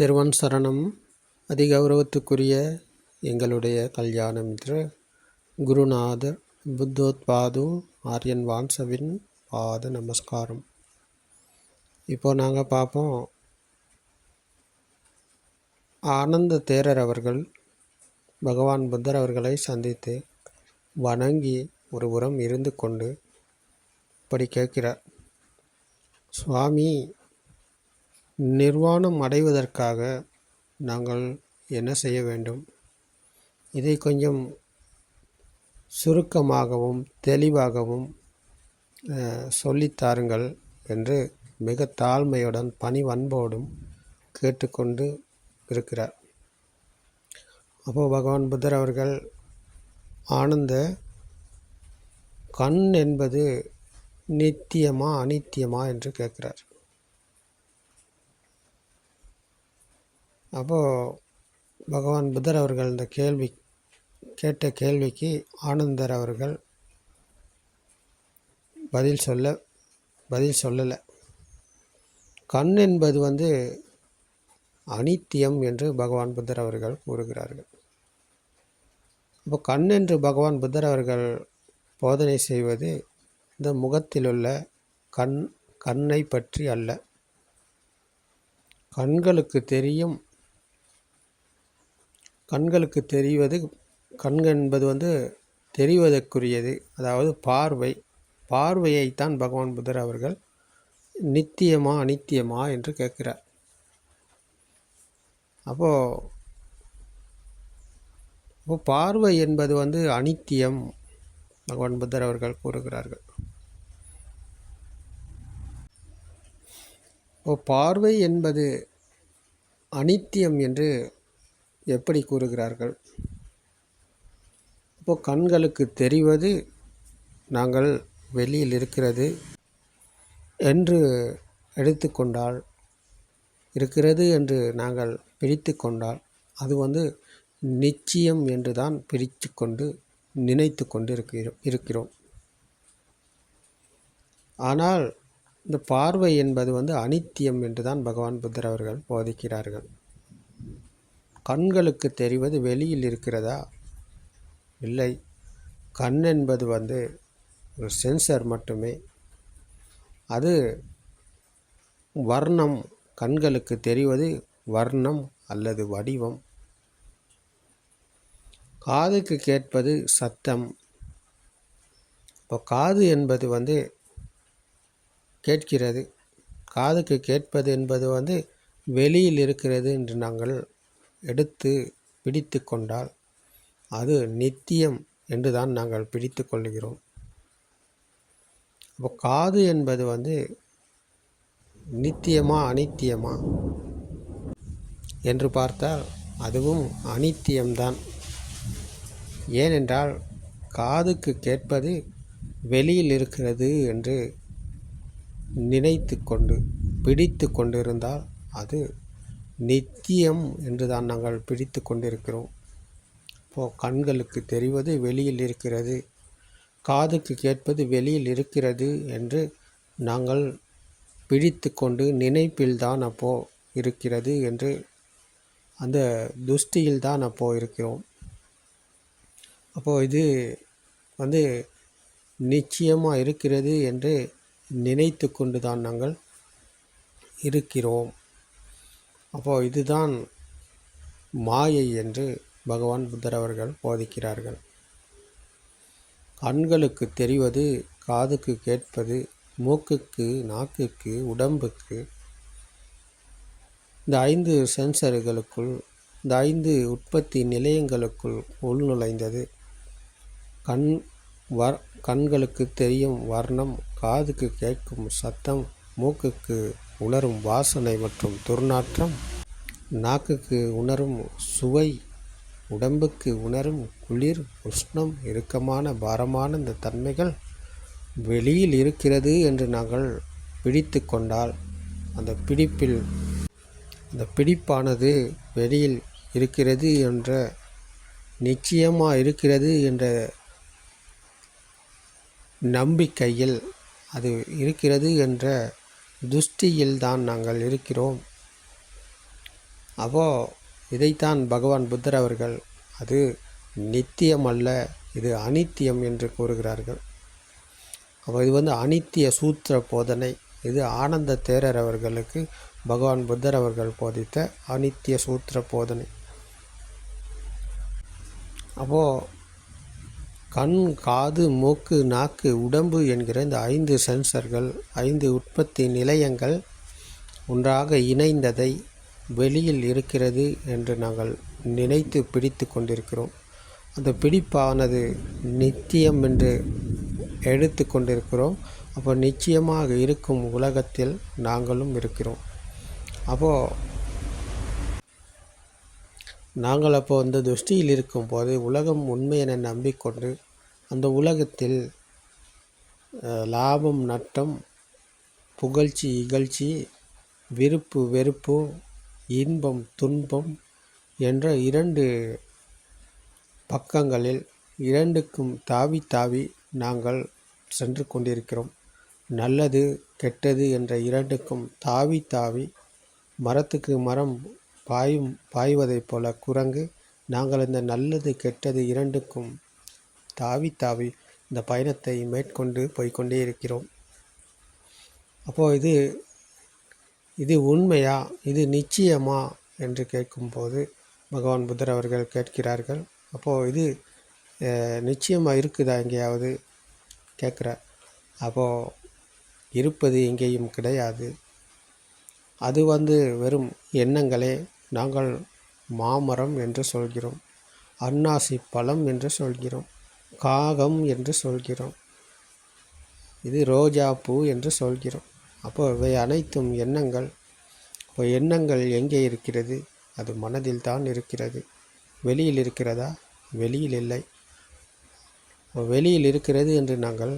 திருவன் சரணம். அதிகௌரவத்துக்குரிய எங்களுடைய கல்யாணமித்ர குருநாதர் புத்தோத்பாது ஆரியன் வான்சவின் பாத நமஸ்காரம். இப்போ நாங்கள் பார்ப்போம் ஆனந்த தேரர் அவர்கள் பகவான் புத்தர் அவர்களை சந்தித்து வணங்கி ஒரு உரம் இருந்து கொண்டு இப்படி கேட்கிறார். சுவாமி நிர்வாணம் அடைவதற்காக நாங்கள் என்ன செய்ய வேண்டும்? இதை கொஞ்சம் சுருக்கமாகவும் தெளிவாகவும் சொல்லித்தாருங்கள் சொல்லித் என்று மிக தாழ்மையுடன் பணிவன்போடும் கேட்டுக்கொண்டு இருக்கிறார். அப்போ பகவான் புத்தர் அவர்கள் ஆனந்த கண் என்பது நித்தியமா அனித்தியமா என்று கேட்கிறார். அப்போது பகவான் புத்தர் அவர்கள் இந்த கேள்வி கேட்ட கேள்விக்கு ஆனந்தர் அவர்கள் பதில் சொல்ல பதில் சொல்லலை. கண் என்பது வந்து அனித்தியம் என்று பகவான் புத்தர் அவர்கள் கூறுகிறார்கள். அப்போ கண் என்று பகவான் புத்தர் அவர்கள் போதனை செய்வது இந்த முகத்திலுள்ள கண் கண்ணை பற்றி அல்ல. கண்களுக்கு தெரியும் கண்களுக்கு தெரிவது கண் என்பது வந்து தெரிவதற்குரியது. அதாவது பார்வை. பார்வையைத்தான் பகவான் புத்தர் அவர்கள் நித்தியமா அனித்தியமா என்று கேட்கிறார். அப்போது இப்போ பார்வை என்பது வந்து அனித்தியம் பகவான் புத்தர் அவர்கள் கூறுகிறார்கள். இப்போ பார்வை என்பது அனித்தியம் என்று எப்படி கூறுகிறார்கள்? இப்போது கண்களுக்கு தெரிவது நாங்கள் வெளியில் இருக்கிறது என்று எடுத்துக்கொண்டால் இருக்கிறது என்று நாங்கள் பிரித்து கொண்டால் அது வந்து நிச்சயம் என்று தான் பிரித்து கொண்டு நினைத்து கொண்டு இருக்கிறோம் இருக்கிறோம். ஆனால் இந்த பார்வை என்பது வந்து அனித்தியம் என்று தான் பகவான் புத்தர் அவர்கள் போதிக்கிறார்கள். கண்களுக்கு தெரிவது வெளியில் இருக்கிறதா? இல்லை. கண் என்பது வந்து ஒரு சென்சர் மட்டுமே. அது வர்ணம் கண்களுக்கு தெரிவது வர்ணம் அல்லது வடிவம். காதுக்கு கேட்பது சத்தம். இப்போ காது என்பது வந்து கேட்கிறது. காதுக்கு கேட்பது என்பது வந்து வெளியில் இருக்கிறது என்று நாங்கள் எடுத்து பிடித்து கொண்டால் அது நித்தியம் என்று தான் நாங்கள் பிடித்து கொள்கிறோம் அப்போ காது என்பது வந்து நித்தியமா அனித்தியமா என்று பார்த்தால் அதுவும் அனித்தியம்தான். ஏனென்றால் காதுக்கு கேட்பது வெளியில் இருக்கிறது என்று நினைத்து கொண்டு பிடித்து கொண்டிருந்தால் அது நித்தியம் என்று தான் நாங்கள் பிடித்து கொண்டிருக்கிறோம். இப்போது கண்களுக்கு தெரிவது வெளியில் இருக்கிறது காதுக்கு கேட்பது வெளியில் இருக்கிறது என்று நாங்கள் பிடித்து கொண்டு நினைப்பில்தான் அப்போது இருக்கிறது என்று அந்த துஷ்டியில் தான் அப்போது இருக்கிறோம். அப்போது இது வந்து நிச்சயமாக இருக்கிறது என்று நினைத்து கொண்டு தான் நாங்கள் இருக்கிறோம். அப்போது இதுதான் மாயை என்று பகவான் புத்தர் அவர்கள் போதிக்கிறார்கள். கண்களுக்கு தெரிவது காதுக்கு கேட்பது மூக்குக்கு நாக்குக்கு உடம்புக்கு. இந்த ஐந்து சென்சர்களுக்குள் இந்த ஐந்து உற்பத்தி நிலையங்களுக்குள் உள்நுழைந்தது. கண் வர் கண்களுக்கு தெரியும் வர்ணம் காதுக்கு கேட்கும் சத்தம் மூக்குக்கு உணரும் வாசனை மற்றும் துர்நாற்றம் நாக்குக்கு உணரும் சுவை உடம்புக்கு உணரும் குளிர் உஷ்ணம் இறுக்கமான பாரமான இந்த தன்மைகள் வெளியில் இருக்கிறது என்று நாங்கள் பிடித்து கொண்டால் அந்த பிடிப்பில் அந்த பிடிப்பானது வெளியில் இருக்கிறது என்ற நிச்சயமாக இருக்கிறது என்ற நம்பிக்கையில் அது இருக்கிறது என்ற துஷ்டியில் தான் நாங்கள் இருக்கிறோம். அப்போ இதைத்தான் பகவான் புத்தர் அவர்கள் அது நித்தியம் அல்ல இது அனித்தியம் என்று கூறுகிறார்கள். அப்போ இது வந்து அனித்திய சூத்திர போதனை இது ஆனந்த தேரர் அவர்களுக்கு பகவான் புத்தர் அவர்கள் போதித்த அனித்திய சூத்திர போதனை. அப்போது கண் காது மூக்கு நாக்கு உடம்பு என்கிற இந்த ஐந்து சென்சர்கள் ஐந்து உற்பத்தி நிலையங்கள் ஒன்றாக இணைந்ததை வெளியில் இருக்கிறது என்று நாங்கள் நினைத்து பிடித்து கொண்டிருக்கிறோம். அந்த பிடிப்பானது நித்தியம் என்று எடுத்து கொண்டிருக்கிறோம். அப்போ நிச்சயமாக இருக்கும் உலகத்தில் நாங்களும் இருக்கிறோம். அப்போது நாங்கள் அப்போ அந்த துஷ்டியில் இருக்கும்போது உலகம் உண்மை என நம்பிக்கொண்டு அந்த உலகத்தில் லாபம் நட்டம் புகழ்ச்சி இகழ்ச்சி விருப்பு வெறுப்பு இன்பம் துன்பம் என்ற இரண்டு பக்கங்களில் இரண்டுக்கும் தாவி தாவி நாங்கள் சென்று கொண்டிருக்கிறோம். நல்லது கெட்டது என்ற இரண்டுக்கும் தாவி தாவி மரத்துக்கு மரம் பாயும் பாய்வதைப் போல குரங்கு நாங்கள் இந்த நல்லது கெட்டது இரண்டுக்கும் தாவி தாவி இந்த பயணத்தை மேற்கொண்டு போய்க்கொண்டே இருக்கிறோம். அப்போது இது இது உண்மையா இது நிச்சயமா என்று கேட்கும்போது பகவான் புத்தர் அவர்கள் கேட்கிறார்கள். அப்போது இது நிச்சயமாக இருக்குதா எங்கேயாவது? கேட்குறார். அப்போது இருப்பது எங்கேயும் கிடையாது. அது வந்து வெறும் எண்ணங்களே நாங்கள் மாமரம் என்று சொல்கிறோம். அன்னாசி பழம் என்று சொல்கிறோம். காகம் என்று சொல்கிறோம். இது ரோஜா பூ என்று சொல்கிறோம். அப்போ இவை அனைத்தும் எண்ணங்கள். இப்போ எண்ணங்கள் எங்கே இருக்கிறது? அது மனதில் தான் இருக்கிறது. வெளியில் இருக்கிறதா? வெளியில் இல்லை. வெளியில் இருக்கிறது என்று நாங்கள்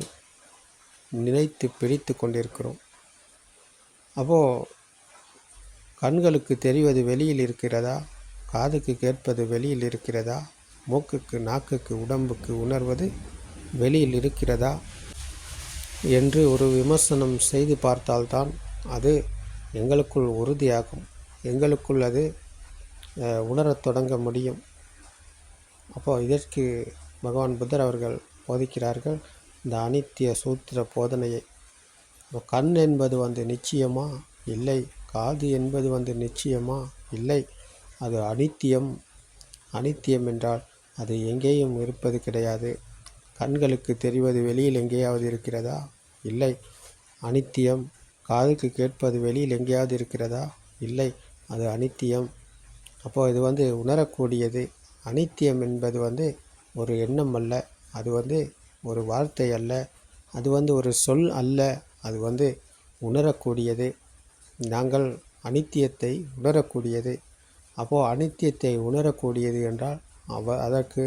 நினைத்து பிடித்து கொண்டிருக்கிறோம். அப்போது கண்களுக்கு தெரிவது வெளியில் இருக்கிறதா? காதுக்கு கேட்பது வெளியில் இருக்கிறதா? மூக்குக்கு நாக்குக்கு உடம்புக்கு உணர்வது வெளியில் இருக்கிறதா? என்று ஒரு விமர்சனம் செய்து பார்த்தால்தான் அது எங்களுக்குள் உறுதியாகும். எங்களுக்குள் அது உணரத் தொடங்க முடியும். அப்போ இதற்கு பகவான் புத்தர் அவர்கள் போதிக்கிறார்கள் இந்த அனித்திய சூத்திர போதனையை. கண் என்பது வந்து நிச்சயமா? இல்லை. காது என்பது வந்து நிச்சயமா? இல்லை. அது அனித்தியம். அனித்தியம் என்றால் அது எங்கேயும் இருப்பது கிடையாது. கண்களுக்கு தெரிவது வெளியில் எங்கேயாவது இருக்கிறதா? இல்லை. அனித்தியம். காதுக்கு கேட்பது வெளியில் எங்கேயாவது இருக்கிறதா? இல்லை. அது அனித்தியம். அப்போ இது வந்து உணரக்கூடியது. அனித்தியம் என்பது வந்து ஒரு எண்ணம் அல்ல. அது வந்து ஒரு வார்த்தை அல்ல. அது வந்து ஒரு சொல் அல்ல. அது வந்து உணரக்கூடியது. நாங்கள் அனித்தியத்தை உணரக்கூடியது. அப்போது அனித்தியத்தை உணரக்கூடியது என்றால் அவ அதற்கு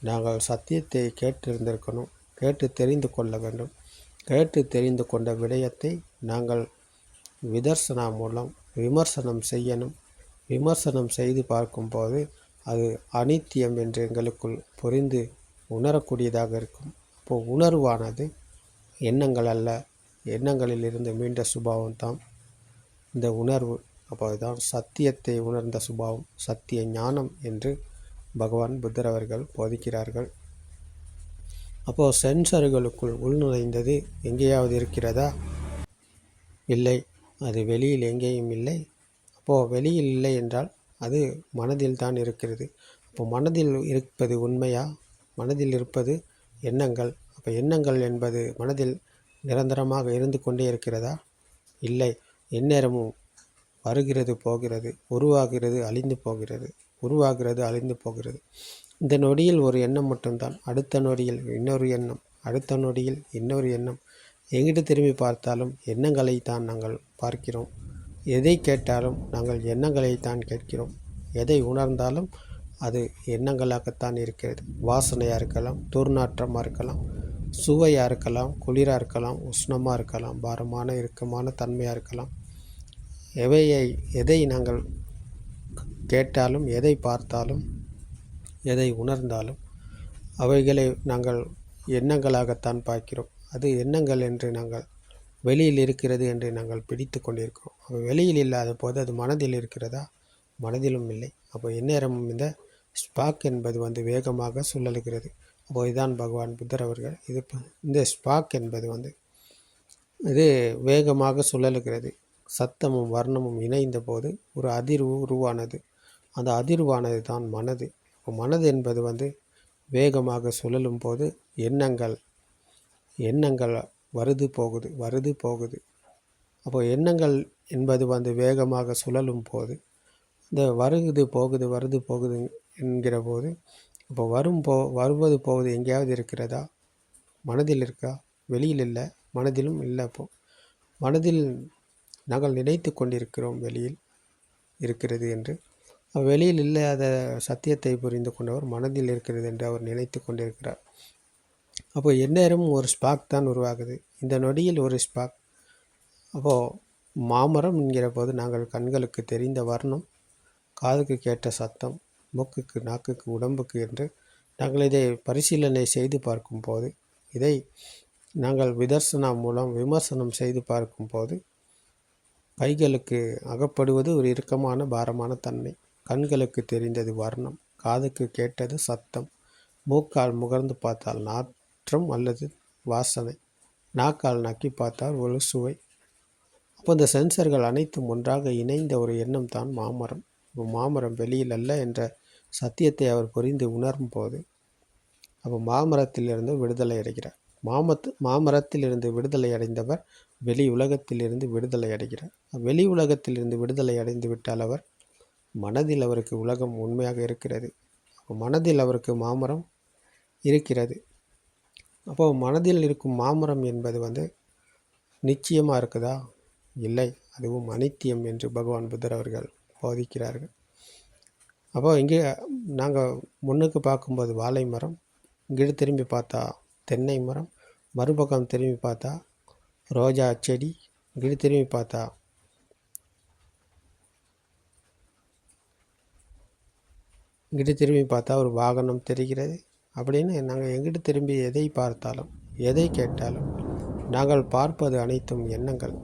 நாங்கள் சத்தியத்தை கேட்டிருந்திருக்கணும். கேட்டு தெரிந்து கொள்ள வேண்டும். கேட்டு தெரிந்து கொண்ட விடயத்தை நாங்கள் விதர்சனா மூலம் விமர்சனம் செய்யணும். விமர்சனம் செய்து பார்க்கும்போது அது அனித்தியம் என்று எங்களுக்குள் புரிந்து உணரக்கூடியதாக இருக்கும். அப்போது உணர்வானது எண்ணங்கள் அல்ல. எண்ணங்களில் இருந்து மீண்ட சுபாவம் தான் இந்த உணர்வு. அப்போதுதான் சத்தியத்தை உணர்ந்த சுபாவம் சத்திய ஞானம் என்று பகவான் புத்தர் அவர்கள் போதிக்கிறார்கள். அப்போது சென்சர்களுக்குள் உள்நுழைந்தது எங்கேயாவது இருக்கிறதா? இல்லை. அது வெளியில் எங்கேயும் இல்லை. அப்போது வெளியில் இல்லை என்றால் அது மனதில் தான் இருக்கிறது. அப்போ மனதில் இருப்பது உண்மையா? மனதில் இருப்பது எண்ணங்கள். அப்போ எண்ணங்கள் என்பது மனதில் நிரந்தரமாக இருந்து கொண்டே இருக்கிறதா? இல்லை. எந்நேரமும் வருகிறது போகிறது உருவாகிறது அழிந்து போகிறது உருவாகிறது அழிந்து போகிறது. இந்த நொடியில் ஒரு எண்ணம் மட்டும்தான். அடுத்த நொடியில் இன்னொரு எண்ணம் அடுத்த நொடியில் இன்னொரு எண்ணம். எங்கிட்டு திரும்பி பார்த்தாலும் எண்ணங்களை தான் நாங்கள் பார்க்கிறோம். எதை கேட்டாலும் நாங்கள் எண்ணங்களை தான் கேட்கிறோம். எதை உணர்ந்தாலும் அது எண்ணங்களாகத்தான் இருக்கிறது. வாசனையாக இருக்கலாம் துர்நாற்றமாக இருக்கலாம் சுவையாக இருக்கலாம் குளிராக இருக்கலாம் உஷ்ணமாக இருக்கலாம் பாரமான இறுக்கமான தன்மையாக இருக்கலாம். எவையை எதை நாங்கள் கேட்டாலும் எதை பார்த்தாலும் எதை உணர்ந்தாலும் அவைகளை நாங்கள் எண்ணங்களாகத்தான் பார்க்கிறோம். அது எண்ணங்கள் என்று நாங்கள் வெளியில் இருக்கிறது என்று நாங்கள் பிடித்து கொண்டிருக்கிறோம். அவை வெளியில் இல்லாத போது அது மனதில் இருக்கிறதா? மனதிலும் இல்லை. அப்போ எந்நேரமும் இந்த ஸ்பாக் என்பது வந்து வேகமாக சுழலுகிறது. அப்போ இதுதான் பகவான் புத்தர் அவர்கள் இது இந்த ஸ்பாக் என்பது வந்து இது வேகமாக சுழலுகிறது. சத்தமும் வர்ணமும் இணைந்த போது ஒரு அதிர்வு உருவானது. அந்த அதிர்வானது தான் மனது. மனது என்பது வந்து வேகமாக சுழலும் போது எண்ணங்கள் எண்ணங்கள் வருது போகுது வருது போகுது. அப்போ எண்ணங்கள் என்பது வந்து வேகமாக சுழலும் போது இந்த வருகுது போகுது வருது போகுது என்கிற போது இப்போ வரும் போ வருவது போவது எங்கேயாவது இருக்கிறதா? மனதில் இருக்கா? வெளியில் இல்லை மனதிலும் இல்லை அப்போ. மனதில் நாங்கள் நினைத்து கொண்டிருக்கிறோம் வெளியில் இருக்கிறது என்று. வெளியில் இல்லாத சத்தியத்தை புரிந்து கொண்டவர் மனதில் இருக்கிறது என்று அவர் நினைத்து கொண்டிருக்கிறார். அப்போ எந்நேரமும் ஒரு ஸ்பாக் தான் உருவாகுது. இந்த நொடியில் ஒரு ஸ்பாக் அப்போது மாமரம் என்கிற போது நாங்கள் கண்களுக்கு தெரிந்த வர்ணம் காதுக்கு கேட்ட சத்தம் மூக்குக்கு நாக்குக்கு உடம்புக்கு என்று நாங்கள் இதை பரிசீலனை செய்து பார்க்கும்போது இதை நாங்கள் விதர்சனா மூலம் விமர்சனம் செய்து பார்க்கும்போது கைகளுக்கு அகப்படுவது ஒரு இறுக்கமான பாரமான தன்மை. கண்களுக்கு தெரிந்தது வர்ணம் காதுக்கு கேட்டது சத்தம். மூக்கால் முகர்ந்து பார்த்தால் நாற்றம் அல்லது வாசனை. நாக்கால் நக்கி பார்த்தால் ஒரு சுவை. அப்போ இந்த சென்சர்கள் அனைத்தும் ஒன்றாக இணைந்த ஒரு எண்ணம் தான் மாமரம். இப்போ மாமரம் வெளியில் அல்ல என்ற சத்தியத்தை அவர் புரிந்து உணரும் போது அப்போ மாமரத்திலிருந்து விடுதலை அடைகிறார். மாமத்து மாமரத்திலிருந்து விடுதலை அடைந்தவர் வெளி உலகத்திலிருந்து விடுதலை அடைகிறார். வெளி உலகத்திலிருந்து விடுதலை அடைந்து விட்டால் அவர் மனதில் அவருக்கு உலகம் உண்மையாக இருக்கிறது. அப்போ மனதில் அவருக்கு மாமரம் இருக்கிறது. அப்போ மனதில் இருக்கும் மாமரம் என்பது வந்து நிச்சயமாக இருக்குதா? இல்லை. அதுவும் அனித்தியம் என்று பகவான் புத்தர் அவர்கள் போதிக்கிறார்கள். அப்போ இங்கே நாங்கள் முன்னுக்கு பார்க்கும்போது வாழை மரம் இங்கிட்டு திரும்பி பார்த்தா தென்னை மரம் மறுபக்கம் திரும்பி பார்த்தா ரோஜா செடி இங்கிட்டு திரும்பி பார்த்தா இங்கிட்டு திரும்பி பார்த்தா ஒரு வாகனம் தெரிகிறது. அப்படின்னு நாங்கள் எங்கிட்டு திரும்பி எதை பார்த்தாலும் எதை கேட்டாலும் நாங்கள் பார்ப்பது அனைத்தும் எண்ணங்கள்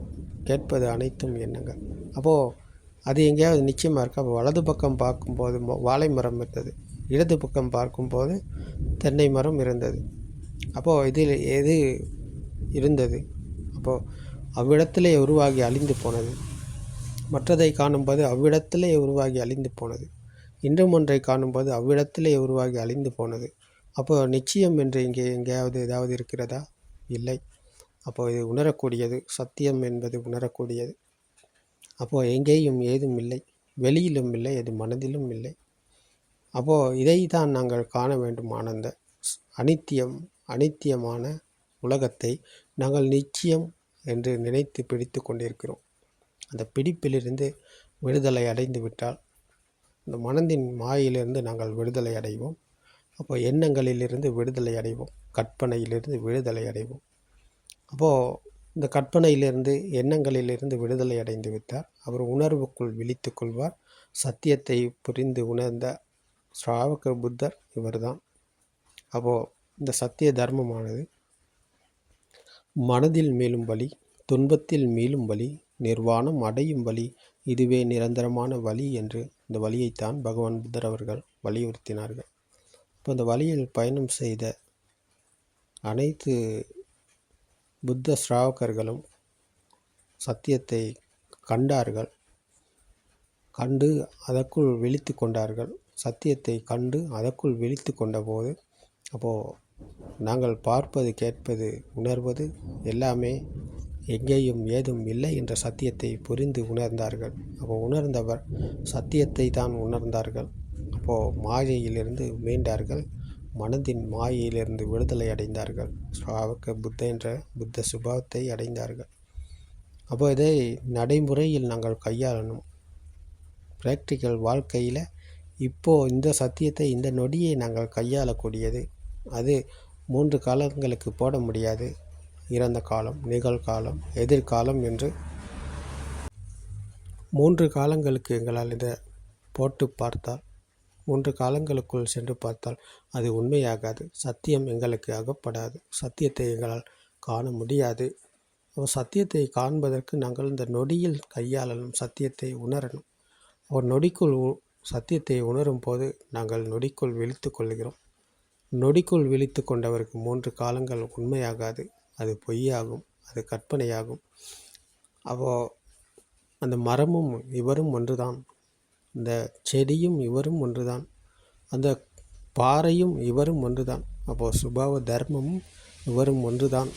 கேட்பது அனைத்தும் எண்ணங்கள். அப்போது அது எங்கேயாவது நிச்சயமாக இருக்கா? அப்போ வலது பக்கம் பார்க்கும்போது வாழை மரம் இருந்தது. இடது பக்கம் பார்க்கும்போது தென்னை மரம் இருந்தது. அப்போது இதில் எது இருந்தது? அப்போது அவ்விடத்திலே உருவாகி அழிந்து போனது. மற்றதை காணும்போது அவ்விடத்திலே உருவாகி அழிந்து போனது. இன்றும் ஒன்றை காணும்போது அவ்விடத்திலே உருவாகி அழிந்து போனது. அப்போ நிச்சயம் என்று இங்கே எங்கேயாவது ஏதாவது இருக்கிறதா? இல்லை. அப்போ இது உணரக்கூடியது. சத்தியம் என்பது உணரக்கூடியது. அப்போ எங்கேயும் ஏதும் இல்லை. வெளியிலும் இல்லை. அது மனதிலும் இல்லை. அப்போ இதை தான் நாங்கள் காண வேண்டும் ஆனந்த ஸ்- அனித்தியம் அனித்தியமான உலகத்தை நாங்கள் நிச்சயம் என்று நினைத்து பிடித்து கொண்டிருக்கிறோம். அந்த பிடிப்பிலிருந்து விடுதலை அடைந்து விட்டால் இந்த மனதின் மாயிலிருந்து நாங்கள் விடுதலை அடைவோம். அப்போ எண்ணங்களிலிருந்து விடுதலை அடைவோம். கற்பனையிலிருந்து விடுதலை அடைவோம். அப்போது இந்த கற்பனையிலிருந்து எண்ணங்களிலிருந்து விடுதலை அடைந்து விட்டார். அவர் உணர்வுக்குள் விழித்து கொள்வார். சத்தியத்தை புரிந்து உணர்ந்த ஸ்ராவக புத்தர் இவர்தான். அப்போது இந்த சத்திய தர்மமானது மனதில் மேலும் வழி துன்பத்தில் மீளும் வழி நிர்வாணம் அடையும் வழி இதுவே நிரந்தரமான வழி என்று இந்த வழியைத்தான் பகவான் புத்தர் அவர்கள் வலியுறுத்தினார்கள். இப்போ இந்த வழியில் பயணம் செய்த அனைத்து புத்த ஸ்ராவகர்களும் சத்தியத்தை கண்டார்கள். கண்டு அதற்குள் விழித்து கொண்டார்கள். சத்தியத்தை கண்டு அதற்குள் விழித்து கொண்டபோது அப்போது நாங்கள் பார்ப்பது கேட்பது உணர்வது எல்லாமே எங்கேயும் ஏதும் இல்லை என்ற சத்தியத்தை புரிந்து உணர்ந்தார்கள். அப்போ உணர்ந்தவர் சத்தியத்தை தான் உணர்ந்தார்கள். அப்போது மாயையிலிருந்து மீண்டார்கள். மனதின் மாயையிலிருந்து விடுதலை அடைந்தார்கள். ஸ்ராவக புத்த என்ற புத்த சுபாவத்தை அடைந்தார்கள். அப்போ இதை நடைமுறையில் நாங்கள் கையாளணும். ப்ராக்டிக்கல் வாழ்க்கையில் இப்போது இந்த சத்தியத்தை இந்த நொடியை நாங்கள் கையாளக்கூடியது அது மூன்று காலங்களுக்கு போட முடியாது. இறந்த காலம் நிகழ்காலம் எதிர்காலம் என்று. மூன்று காலங்களுக்கு எங்களால் இதை போட்டு பார்த்தால் மூன்று காலங்களுக்குள் சென்று பார்த்தால் அது உண்மையாகாது. சத்தியம் எங்களுக்கு அகப்படாது. சத்தியத்தை எங்களால் காண முடியாது. சத்தியத்தை காண்பதற்கு நாங்கள் இந்த நொடியில் கையாளணும் சத்தியத்தை உணரணும். ஒரு நொடிக்குள் உ- சத்தியத்தை உணரும் போது நாங்கள் நொடிக்குள் விழித்து கொள்கிறோம். நொடிக்குள் விழித்து கொண்டவருக்கு மூன்று காலங்கள் உண்மையாகாது. அது பொய்யாகும் அது கற்பனையாகும். அப்போ அந்த மரமும் இவரும் ஒன்றுதான். இந்த செடியும் இவரும் ஒன்றுதான். அந்த பாறையும் இவரும் ஒன்றுதான். அப்போது சுபாவ தர்மமும் இவரும் ஒன்றுதான்.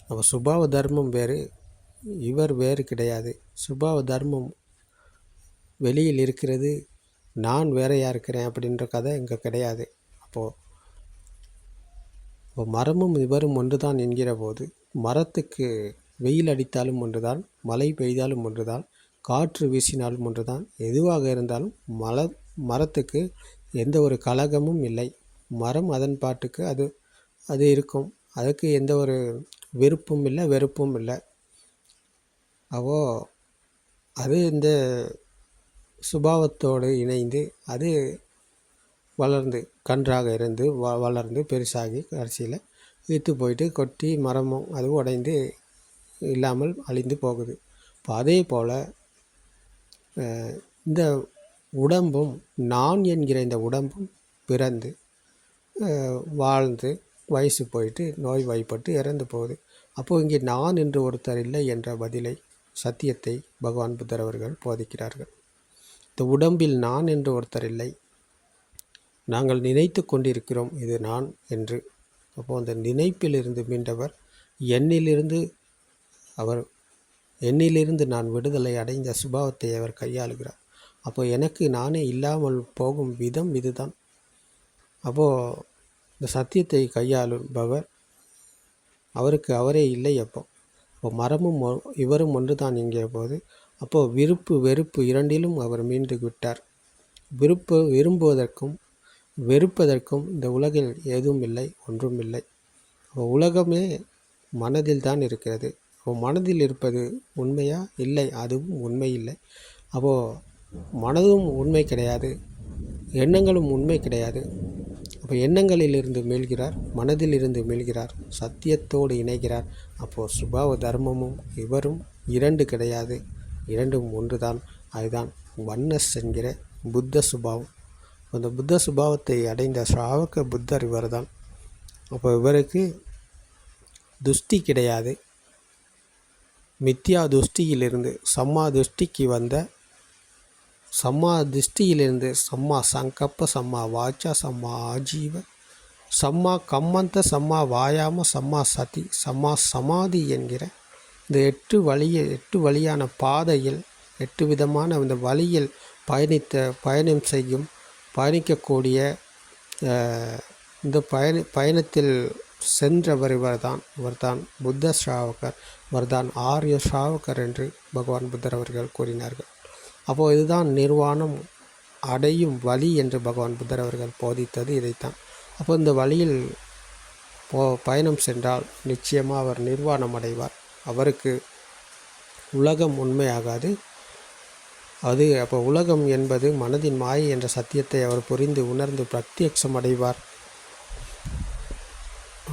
அப்போ சுபாவ தர்மம் வேறு இவர் வேறு கிடையாது. சுபாவ தர்மம் வெளியில் இருக்கிறது நான் வேறையாக இருக்கிறேன் அப்படின்ற கதை இங்கே கிடையாது. அப்போது இப்போ மரமும் இவரும் ஒன்றுதான் என்கிற போது மரத்துக்கு வெயில் அடித்தாலும் ஒன்றுதான் மழை பெய்தாலும் ஒன்றுதான் காற்று வீசினாலும் ஒன்றுதான் எதுவாக இருந்தாலும் மல மரத்துக்கு எந்த ஒரு கலகமும் இல்லை. மரம் அதன் பாட்டுக்கு அது அது இருக்கும். அதுக்கு எந்த ஒரு விருப்பும் இல்லை வெறுப்பும் இல்லை. அப்போ அது இந்த சுபாவத்தோடு இணைந்து அது வளர்ந்து கன்றாக இருந்து வ வளர்ந்து பெருசாகி கடைசியில் இழுத்து போயிட்டு கொட்டி மரமும் அது உடைந்து இல்லாமல் அழிந்து போகுது. இப்போ அதே போல் இந்த உடம்பும் நான் என்கிற இந்த உடம்பும் பிறந்து வாழ்ந்து வயசு போயிட்டு நோய் வாய்ப்பட்டு இறந்து போகுது. அப்போது இங்கே நான் என்று ஒருத்தர் இல்லை என்ற பதிலை சத்தியத்தை பகவான் புத்தர் அவர்கள் போதிக்கிறார்கள். இந்த உடம்பில் நான் என்று ஒருத்தர் இல்லை நாங்கள் நினைத்து கொண்டிருக்கிறோம் இது நான் என்று. அப்போ அந்த நினைப்பிலிருந்து மீண்டவர் எண்ணிலிருந்து அவர் எண்ணிலிருந்து நான் விடுதலை அடைந்த சுபாவத்தை அவர் கையாளுகிறார். அப்போ எனக்கு நானே இல்லாமல் போகும் விதம் இதுதான். அப்போது இந்த சத்தியத்தை கையாளுபவர் அவருக்கு அவரே இல்லை அப்போ. அப்போ மரமும் ஒ- இவரும் ஒன்று தான் இங்கே போது. அப்போது விருப்பு வெறுப்பு இரண்டிலும் அவர் மீண்டு விட்டார். விருப்பு விரும்புவதற்கும் வெறுப்பதற்கும் இந்த உலகில் எதுவும் இல்லை ஒன்றும் இல்லை. உலகமே மனதில் தான் இருக்கிறது. அப்போ மனதில் இருப்பது உண்மையா? இல்லை அதுவும் உண்மை இல்லை. அப்போது மனதும் உண்மை கிடையாது எண்ணங்களும் உண்மை கிடையாது. அப்போ எண்ணங்களிலிருந்து மீள்கிறார் மனதிலிருந்து மீள்கிறார் சத்தியத்தோடு இணைகிறார். அப்போது சுபாவ தர்மமும் இவரும் இரண்டு கிடையாது இரண்டும் ஒன்றுதான். அதுதான் வன்னஸ் என்கிற புத்த சுபாவம். அந்த புத்த சுபாவத்தை அடைந்த ஸ்ராவக புத்தர் இவர்தான். அப்போ இவருக்கு துஷ்டி கிடையாது. மித்யா துஷ்டியிலிருந்து சம்மா துஷ்டிக்கு வந்த சம்மா திருஷ்டியிலிருந்து சம்மா சங்கப்ப சம்மா வாச்சா சம்மா ஆஜீவ சம்மா கம்மந்த சம்மா வாயாம சம்மா சதி சம்மா சமாதி என்கிற இந்த எட்டு வழியில் எட்டு வழியான பாதையில் எட்டு விதமான இந்த வழியில் பயணித்த பயணம் செய்யும் பயணிக்கக்கூடிய இந்த பயண பயணத்தில் சென்றவர் இவர்தான். இவர்தான் புத்த ஸ்ராவகர் இவர்தான் ஆரிய ஸ்ராவகர் என்று பகவான் புத்தர் அவர்கள் கூறினார்கள். அப்போது இதுதான் நிர்வாணம் அடையும் வழி என்று பகவான் புத்தர் அவர்கள் போதித்தது இதைத்தான். அப்போ இந்த வழியில் போ பயணம் சென்றால் நிச்சயமாக அவர் நிர்வாணம் அடைவார். அவருக்கு உலகம் உண்மையாகாது. அது அப்போ உலகம் என்பது மனதின் மாயை என்ற சத்தியத்தை அவர் புரிந்து உணர்ந்து பிரத்யட்சம் அடைவார்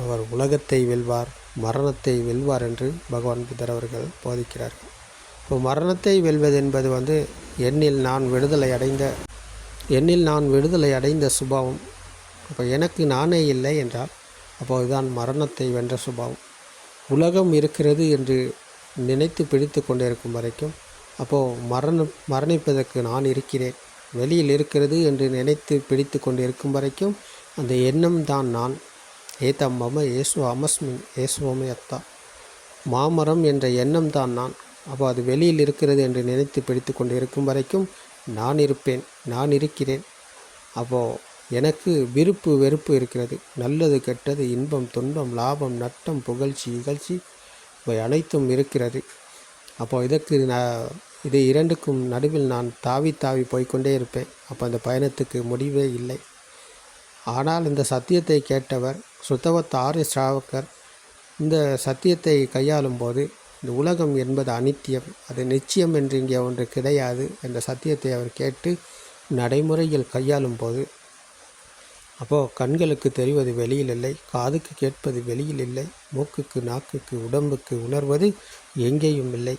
அவர் உலகத்தை வெல்வார் மரணத்தை வெல்வார் என்று பகவான் புத்தர் அவர்கள் போதிக்கிறார்கள். இப்போ மரணத்தை வெல்வது என்பது வந்து எண்ணில் நான் விடுதலை அடைந்த எண்ணில் நான் விடுதலை அடைந்த சுபாவம். அப்போ எனக்கு நானே இல்லை என்றால் அப்போ இதுதான் மரணத்தை வென்ற சுபாவம். உலகம் இருக்கிறது என்று நினைத்து பிடித்து கொண்டிருக்கும் வரைக்கும் அப்போது மரணம் மரணிப்பதற்கு நான் இருக்கிறேன். வெளியில் இருக்கிறது என்று நினைத்து பிடித்து கொண்டிருக்கும் வரைக்கும் அந்த எண்ணம் தான் நான். ஏதம் மம ஏசு அமஸ்மின் இயேசுவமே அத்தா. மாமரம் என்ற எண்ணம் தான் நான். அப்போ அது வெளியில் இருக்கிறது என்று நினைத்து பிடித்து கொண்டு இருக்கும் வரைக்கும் நான் இருப்பேன் நான் இருக்கிறேன். அப்போது எனக்கு விருப்பு வெறுப்பு இருக்கிறது. நல்லது கெட்டது இன்பம் துன்பம் லாபம் நட்டம் புகழ்ச்சி இகழ்ச்சி இவை அனைத்தும் இருக்கிறது. அப்போ இதற்கு நான் இது இரண்டுக்கும் நடுவில் நான் தாவி தாவி போய்க்கொண்டே இருப்பேன். அப்போ அந்த பயணத்துக்கு முடிவே இல்லை. ஆனால் இந்த சத்தியத்தை கேட்டவர் சுத்தவத் ஆரிய ஸ்ராவகர் இந்த சத்தியத்தை கையாளும் போது இந்த உலகம் என்பது அனித்தியம். அது நிச்சயம் என்று இங்கே ஒன்று கிடையாது என்ற சத்தியத்தை அவர் கேட்டு நடைமுறையில் கையாளும் போது அப்போது கண்களுக்கு தெரிவது வெளியில் இல்லை காதுக்கு கேட்பது வெளியில் இல்லை மூக்குக்கு நாக்குக்கு உடம்புக்கு உணர்வது எங்கேயும் இல்லை.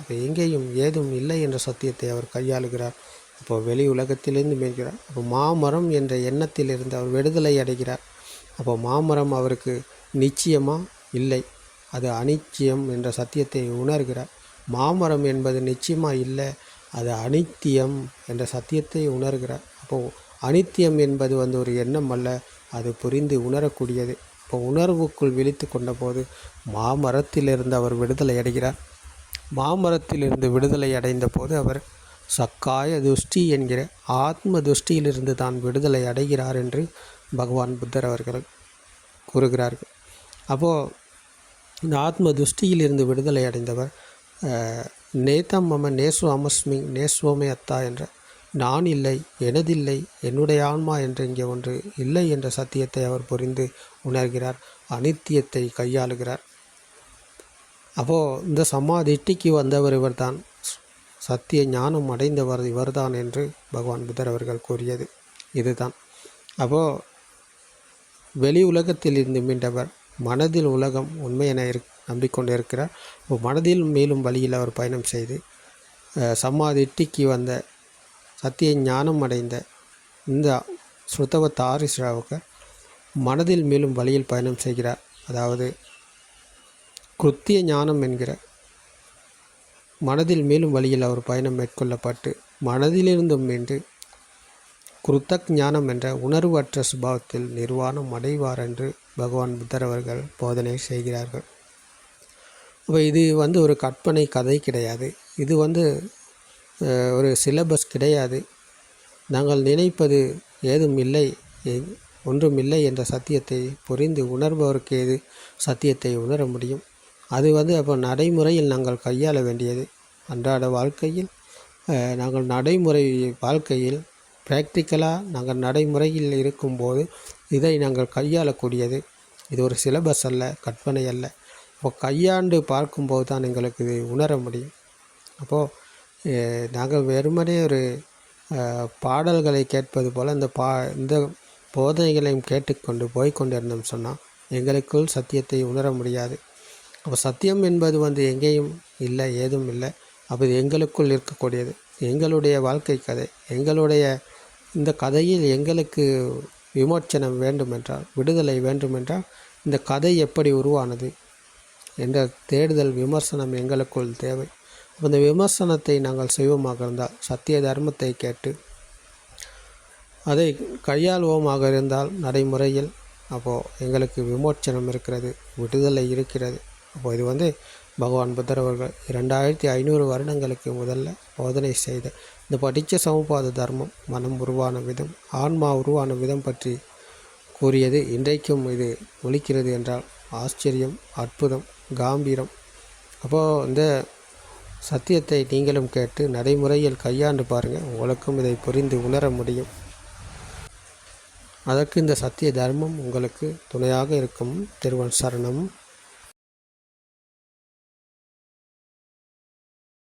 அப்போ எங்கேயும் ஏதும் இல்லை என்ற சத்தியத்தை அவர் கையாளுகிறார். அப்போ வெளி உலகத்திலிருந்து மீள்கிறார் அப்போ மாமரம் என்ற எண்ணத்திலிருந்து அவர் விடுதலை அடைகிறார். அப்போ மாமரம் அவருக்கு நிச்சயமாக இல்லை. அது அனிச்சயம் என்ற சத்தியத்தை உணர்கிறார். மாமரம் என்பது நிச்சயமாக இல்லை. அது அனித்தியம் என்ற சத்தியத்தை உணர்கிறார். அப்போது அனித்தியம் என்பது வந்து ஒரு எண்ணம் அல்ல. அது புரிந்து உணரக்கூடியது. இப்போ உணர்வுக்குள் விழித்து கொண்டபோது மாமரத்திலிருந்து அவர் விடுதலை அடைகிறார். மாமரத்திலிருந்து விடுதலை அடைந்த போது அவர் சக்காய துஷ்டி என்கிற ஆத்ம துஷ்டியிலிருந்து தான் விடுதலை அடைகிறார் என்று பகவான் புத்தர் அவர்கள் கூறுகிறார்கள். அப்போது இந்த ஆத்ம துஷ்டியிலிருந்து விடுதலை அடைந்தவர் நேதம் மம நேசு அமஸ்மி நேசுவமே அத்தா என்ற நான் இல்லை எனதில்லை என்னுடைய ஆன்மா என்ற இங்கே ஒன்று இல்லை என்ற சத்தியத்தை அவர் புரிந்து உணர்கிறார். அனித்தியத்தை கையாளுகிறார். அப்போது இந்த சமாதிஷ்டிக்கு வந்தவர் இவர்தான். சத்திய ஞானம் அடைந்தவர் இவர்தான் என்று பகவான் புத்தர் அவர்கள் கூறியது. இதுதான். அப்போது வெளி உலகத்தில் இருந்து மீண்டவர் மனதில் உலகம் உண்மை என இரு நம்பிக்கொண்டு இருக்கிறார் மனதில் மேலும் வழியில் அவர் பயணம் செய்து அஹ், சமாதிட்டிக்கு வந்த சத்திய ஞானம் அடைந்த இந்த ஸ்ருதவத் தாரிசிராவுக்கு மனதில் மேலும் வழியில் பயணம் செய்கிறார். அதாவது கிருத்திய ஞானம் என்கிற மனதில் மேலும் வழியில் அவர் பயணம் மேற்கொள்ளப்பட்டு மனதிலிருந்தும் மீண்டு குருத்தக் ஞானம் என்ற உணர்வற்ற சுபாவத்தில் நிர்வாணம் அடைவார் என்று பகவான் புத்தர் அவர்கள் போதனை செய்கிறார்கள். இப்போ இது வந்து ஒரு கற்பனை கதை கிடையாது. இது வந்து ஒரு சிலபஸ் கிடையாது. நாங்கள் நினைப்பது ஏதும் இல்லை ஒன்றும் இல்லை என்ற சத்தியத்தை புரிந்து உணர்பவருக்கு ஏது சத்தியத்தை உணர முடியும்? அது வந்து அப்போ நடைமுறையில் நாங்கள் கையாள வேண்டியது. அன்றாட வாழ்க்கையில் நாங்கள் நடைமுறை வாழ்க்கையில் ப்ராக்டிக்கலாக நாங்கள் நடைமுறையில் இருக்கும்போது இதை நாங்கள் கையாளக்கூடியது. இது ஒரு சிலபஸ் அல்ல கற்பனை அல்ல. இப்போ கையாண்டு பார்க்கும்போது தான் எங்களுக்கு இது உணர முடியும். அப்போது நாங்கள் வெறுமனே ஒரு பாடல்களை கேட்பது போல் இந்த பா இந்த போதனைகளையும் கேட்டுக்கொண்டு போய்கொண்டிருந்தோம் சொன்னால் எங்களுக்குள் சத்தியத்தை உணர முடியாது. அப்போ சத்தியம் என்பது வந்து எங்கேயும் இல்லை ஏதும் இல்லை. அப்போ இது எங்களுக்குள் இருக்கக்கூடியது. எங்களுடைய வாழ்க்கை கதை. எங்களுடைய இந்த கதையில் எங்களுக்கு விமோச்சனம் வேண்டுமென்றால் விடுதலை வேண்டுமென்றால் இந்த கதை எப்படி உருவானது என்ற தேடுதல் விமர்சனம் எங்களுக்குள் தேவை. அந்த விமர்சனத்தை நாங்கள் செய்வோமாக இருந்தால் சத்திய தர்மத்தை கேட்டு அதை கையாள்வோமாக இருந்தால் நடைமுறையில் அப்போது எங்களுக்கு விமோச்சனம் இருக்கிறது விடுதலை இருக்கிறது. அப்போது இது வந்து பகவான் புத்தர் அவர்கள் இரண்டாயிரத்தி ஐநூறு வருடங்களுக்கு முதல்ல போதனை செய்த இந்த படித்த சமபாத தர்மம் மனம் உருவான விதம் ஆன்மா உருவான விதம் பற்றி கூறியது இன்றைக்கும் இது ஒழிக்கிறது என்றால் ஆச்சரியம் அற்புதம் காம்பீரம். அப்போது இந்த சத்தியத்தை நீங்களும் கேட்டு நடைமுறையில் கையாண்டு பாருங்கள் உங்களுக்கும் இதை புரிந்து உணர முடியும். அதற்கு இந்த சத்திய தர்மம் உங்களுக்கு துணையாக இருக்கும். திருவன் சரணம்.